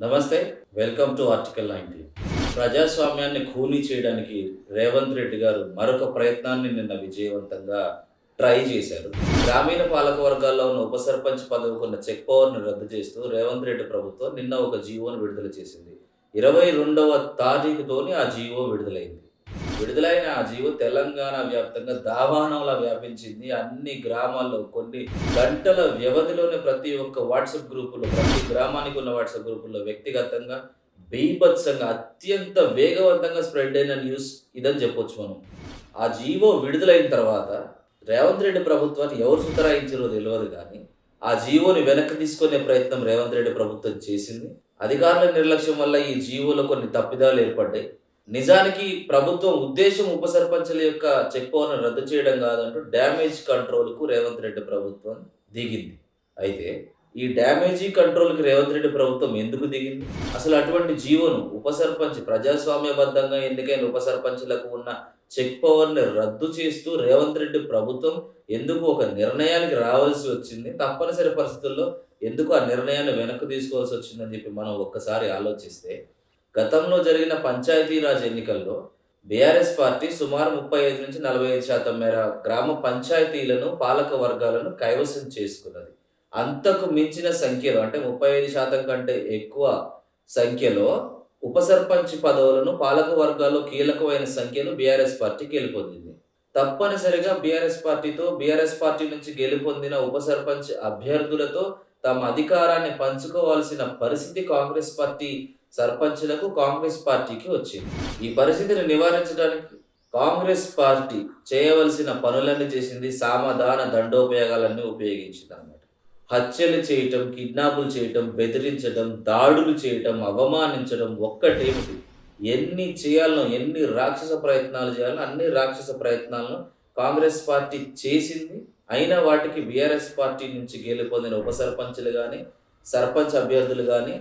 నమస్తే welcome to article nineteen ప్రజాస్వామ్యాన్ని ఖూనీ చేయడానికి రేవంత్ రెడ్డి గారు మరొక ప్రయత్నాన్ని నిన్న విజయవంతంగా ట్రై చేశారు. గ్రామీణ పాలక వర్గాల్లో ఉన్న ఉప సర్పంచ్ పదవికి చెక్ పవర్ని రద్దు చేస్తూ రేవంత్ రెడ్డి ప్రభుత్వం నిన్న ఒక జీవోను విడుదల చేసింది. ఇరవై రెండవ తారీఖుతోనే ఆ జీవో విడుదలైంది. విడుదలైన ఆ జీవో తెలంగాణ వ్యాప్తంగా దావానంలా వ్యాపించింది. అన్ని గ్రామాల్లో కొన్ని గంటల వ్యవధిలోనే ప్రతి ఒక్క వాట్సాప్ గ్రూపులో ప్రతి గ్రామానికి ఉన్న వాట్సాప్ గ్రూపుల్లో వ్యక్తిగతంగా బీభత్సంగా అత్యంత వేగవంతంగా స్ప్రెడ్ అయిన న్యూస్ ఇదని చెప్పొచ్చు మనం. ఆ జీవో విడుదలైన తర్వాత రేవంత్ రెడ్డి ప్రభుత్వాన్ని ఎవరు సుతరాయించారో తెలియదు కానీ ఆ జీవోని వెనక్కి తీసుకునే ప్రయత్నం రేవంత్ రెడ్డి ప్రభుత్వం చేసింది. అధికారుల నిర్లక్ష్యం వల్ల ఈ జీవోలో కొన్ని తప్పిదాలు ఏర్పడ్డాయి. నిజానికి ప్రభుత్వం ఉద్దేశం ఉప సర్పంచుల యొక్క చెక్ పవర్ను రద్దు చేయడం కాదంటూ డ్యామేజ్ కంట్రోల్కు రేవంత్ రెడ్డి ప్రభుత్వం దిగింది. అయితే ఈ డ్యామేజీ కంట్రోల్కి రేవంత్ రెడ్డి ప్రభుత్వం ఎందుకు దిగింది? అసలు అటువంటి జీవోను ఉప సర్పంచ్ ప్రజాస్వామ్యబద్ధంగా ఎన్నికైన ఉప సర్పంచులకు ఉన్న చెక్ పవర్ని రద్దు చేస్తూ రేవంత్ రెడ్డి ప్రభుత్వం ఎందుకు ఒక నిర్ణయానికి రావాల్సి వచ్చింది? తప్పనిసరి పరిస్థితుల్లో ఎందుకు ఆ నిర్ణయాన్ని వెనక్కి తీసుకోవాల్సి వచ్చిందని చెప్పి మనం ఒక్కసారి ఆలోచిస్తే గతంలో జరిగిన పంచాయతీరాజ్ ఎన్నికల్లో బీఆర్ఎస్ పార్టీ సుమారు ముప్పై ఐదు నుంచి నలభై ఐదు శాతం మేర గ్రామ పంచాయతీలను పాలక వర్గాలను కైవసం చేసుకున్నది. అంతకు మించిన సంఖ్యలో అంటే ముప్పై ఐదు శాతం కంటే ఎక్కువ సంఖ్యలో ఉప సర్పంచ్ పదవులను పాలక వర్గాల్లో కీలకమైన సంఖ్యను బీఆర్ఎస్ పార్టీ గెలుపొందింది. తప్పనిసరిగా బీఆర్ఎస్ పార్టీతో బీఆర్ఎస్ పార్టీ నుంచి గెలుపొందిన ఉప సర్పంచ్ అభ్యర్థులతో తమ అధికారాన్ని పంచుకోవాల్సిన పరిస్థితి కాంగ్రెస్ పార్టీ సర్పంచ్లకు కాంగ్రెస్ పార్టీకి వచ్చింది. ఈ పరిస్థితిని నివారించడానికి కాంగ్రెస్ పార్టీ చేయవలసిన పనులన్నీ చేసింది సామధాన దండోపయోగాలన్నీ ఉపయోగించింది అన్నమాట హత్యలు చేయటం కిడ్నాపులు చేయటం బెదిరించడం దాడులు చేయటం అవమానించడం ఒక్కటేమిటి? ఎన్ని చేయాలనో ఎన్ని రాక్షస ప్రయత్నాలు చేయాలనో అన్ని రాక్షస ప్రయత్నాలను కాంగ్రెస్ పార్టీ చేసింది. అయినా వాటికి బీఆర్ఎస్ పార్టీ నుంచి గెలుపొందిన ఉప సర్పంచులు కానీ సర్పంచ్ అభ్యర్థులు కానీ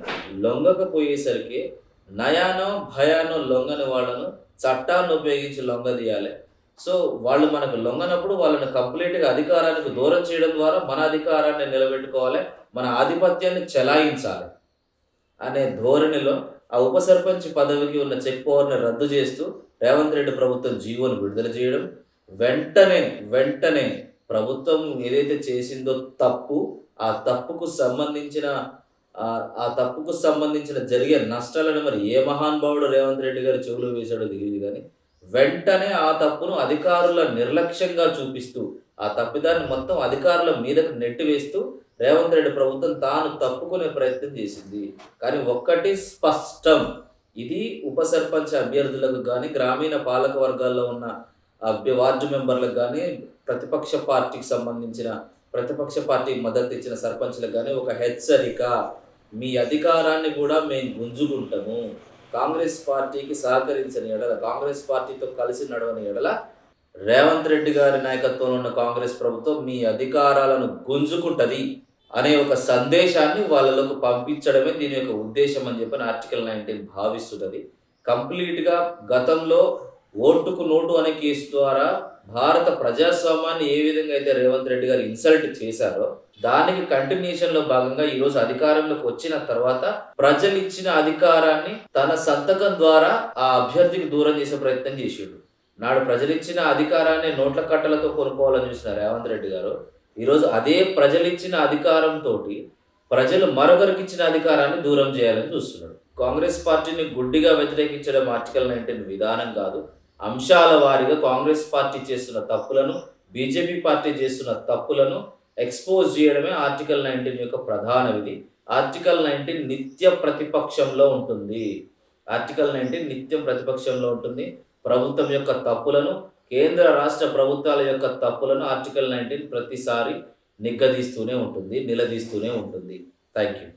లొంగకపోయేసరికి నయానో భయానో లొంగని వాళ్ళను చట్టాన్ని ఉపయోగించి లొంగదీయాలి సో వాళ్ళు మనకు లొంగనప్పుడు వాళ్ళని కంప్లీట్గా అధికారానికి దూరం చేయడం ద్వారా మన అధికారాన్ని నిలబెట్టుకోవాలి మన ఆధిపత్యాన్ని చెలాయించాలి అనే ధోరణిలో ఆ ఉప సర్పంచ్ పదవికి ఉన్న చెక్ పవర్ని రద్దు చేస్తూ రేవంత్ రెడ్డి ప్రభుత్వం జీవోను విడుదల చేయడం వెంటనే వెంటనే ప్రభుత్వం ఏదైతే చేసిందో తప్పు ఆ తప్పుకు సంబంధించిన ఆ- తప్పుకు సంబంధించిన జరిగే నష్టాలను మరి ఏ మహానుభావుడు రేవంత్ రెడ్డి గారు చెవులు వేశాడో తెలియదు కానీ వెంటనే ఆ తప్పును అధికారుల నిర్లక్ష్యంగా చూపిస్తూ ఆ తప్పిదాన్ని మొత్తం అధికారుల మీదకు నెట్టివేస్తూ రేవంత్ రెడ్డి ప్రభుత్వం తాను తప్పుకునే ప్రయత్నం చేసింది. కానీ ఒక్కటి స్పష్టం. ఇది ఉప సర్పంచ్ అభ్యర్థులకు కానీ గ్రామీణ పాలక వర్గాల్లో ఉన్న అభ్య వార్డు మెంబర్లకు కానీ ప్రతిపక్ష పార్టీకి సంబంధించిన ప్రతిపక్ష పార్టీకి మద్దతు ఇచ్చిన సర్పంచ్లకు కానీ ఒక హెచ్చరిక. మీ అధికారాన్ని కూడా మేము గుంజుకుంటాము. కాంగ్రెస్ పార్టీకి సహకరించని ఎడల కాంగ్రెస్ పార్టీతో కలిసి నడవని ఎడల రేవంత్ రెడ్డి గారి నాయకత్వంలో ఉన్న కాంగ్రెస్ ప్రభుత్వం మీ అధికారాలను గుంజుకుంటది అనే ఒక సందేశాన్ని వాళ్ళలోకి పంపించడమే దీని యొక్క ఉద్దేశం అని చెప్పిన ఆర్టికల్ నైన్టీన్ భావిస్తున్నది. కంప్లీట్గా గతంలో ఓటుకు నోటు అనే కేసు ద్వారా భారత ప్రజాస్వామ్యాన్ని ఏ విధంగా అయితే రేవంత్ రెడ్డి గారు ఇన్సల్ట్ చేశారో దానికి కంటిన్యూషన్లో భాగంగా ఈ రోజు అధికారంలోకి వచ్చిన తర్వాత ప్రజలు ఇచ్చిన అధికారాన్ని తన సంతకం ద్వారా ఆ అభ్యర్థికి దూరం చేసే ప్రయత్నం చేసిండు. నాడు ప్రజలు ఇచ్చిన అధికారాన్ని నోట్ల కట్టలతో కొనుక్కోవాలని చూసిన రేవంత్ రెడ్డి గారు ఈరోజు అదే ప్రజలు ఇచ్చిన అధికారంతో ప్రజలు మరొకరికి ఇచ్చిన అధికారాన్ని దూరం చేయాలని చూస్తున్నాడు. కాంగ్రెస్ పార్టీని గుడ్డిగా వ్యతిరేకించడం ఆర్టికల్ నైన్టీన్ విధానం కాదు. అంశాల వారీగా కాంగ్రెస్ పార్టీ చేస్తున్న తప్పులను బీజేపీ పార్టీ చేస్తున్న తప్పులను ఎక్స్పోజ్ చేయడమే ఆర్టికల్ నైన్టీన్ యొక్క ప్రధాన విధి. ఆర్టికల్ నైన్టీన్ నిత్య ప్రతిపక్షంలో ఉంటుంది. ఆర్టికల్ నైన్టీన్ నిత్యం ప్రతిపక్షంలో ఉంటుంది. ప్రభుత్వం యొక్క తప్పులను కేంద్ర రాష్ట్ర ప్రభుత్వాల యొక్క తప్పులను ఆర్టికల్ నైన్టీన్ ప్రతిసారి నిగ్గదీస్తూనే ఉంటుంది నిలదీస్తూనే ఉంటుంది. Thank you.